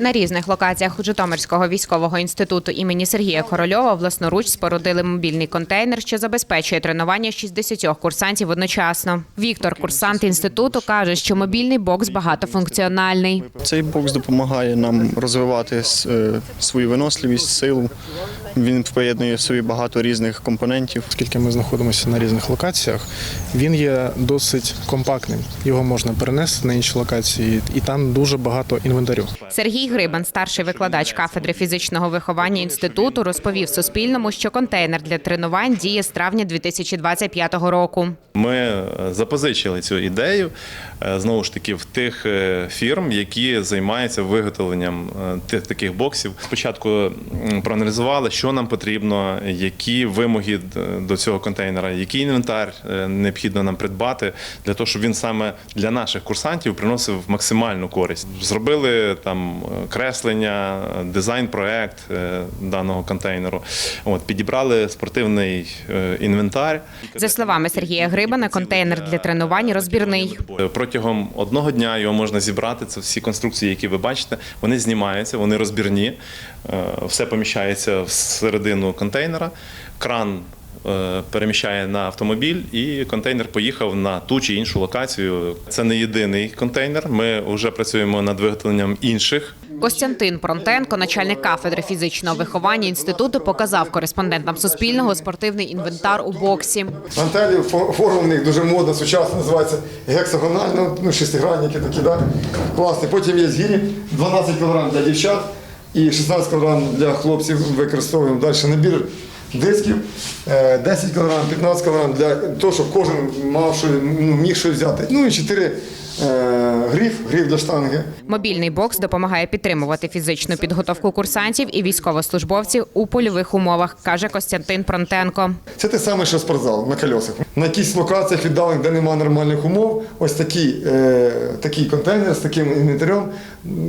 На різних локаціях Житомирського військового інституту імені Сергія Корольова власноруч спорудили мобільний контейнер, що забезпечує тренування 60 курсантів одночасно. Віктор, курсант інституту, каже, що мобільний бокс багатофункціональний. Цей бокс допомагає нам розвивати е, свою виносливість, силу. Він поєднує в собі багато різних компонентів. Оскільки ми знаходимося на різних локаціях, він є досить компактним. Його можна перенести на інші локації, і там дуже багато інвентарю. Сергій Грибан, старший викладач кафедри фізичного виховання інституту, розповів Суспільному, що контейнер для тренувань діє з травня 2025 року. Ми е, запозичили цю ідею е, знову ж таки в тих е, фірм, які займаються виготовленням тих таких боксів. Спочатку проаналізували, що нам потрібно, які вимоги до цього контейнера, який інвентар необхідно нам придбати для того, щоб він саме для наших курсантів приносив максимальну користь. Зробили там креслення, дизайн-проект е, даного контейнеру. От підібрали спортивний е, інвентар. За словами Сергія Грибана, контейнер для тренувань розбірний. Протягом одного дня його можна зібрати. Це всі конструкції, які ви бачите, вони знімаються, вони розбірні. Е, Все поміщається всередину контейнера. Кран переміщає на автомобіль, і контейнер поїхав на ту чи іншу локацію. Це не єдиний контейнер. Ми вже працюємо над виготовленням інших Костянтин Пронтенко, начальник кафедри фізичного виховання інституту, показав кореспондентам Суспільного спортивний інвентар у боксі. Гантелі фо- форма в них дуже модна, сучасна, називається гексагонально, ну, шестигранники такі, да? класні. Потім є згірі 12 кг для дівчат і 16 кг для хлопців використовуємо. Далі набір дисків, е, 10 кг, 15 кг для того, щоб кожен мав що, ну, міг щось взяти. Ну і 4 е, гриф, гриф для штанги. Мобільний бокс допомагає підтримувати фізичну підготовку курсантів і військовослужбовців у польових умовах, каже Костянтин Пронтенко. Це те саме, що спортзал на колесах. На якихось локаціях віддалених, де немає нормальних умов, ось такий, е, такий контейнер з таким інвентарем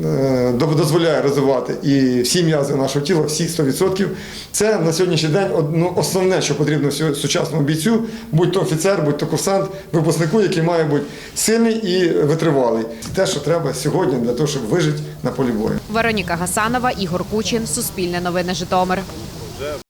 е, до- дозволяє розвивати і всі м'язи нашого тіла, всі 100%. Це на сьогоднішній день ну, основне, що потрібно сучасному бійцю, будь то офіцер, будь то курсант, випускнику, який має бути сильний і витривалий. Те, що треба сьогодні для того, щоб вижити на полі бою. Вероніка Гасанова, Ігор Кучин, Суспільне новини Житомир.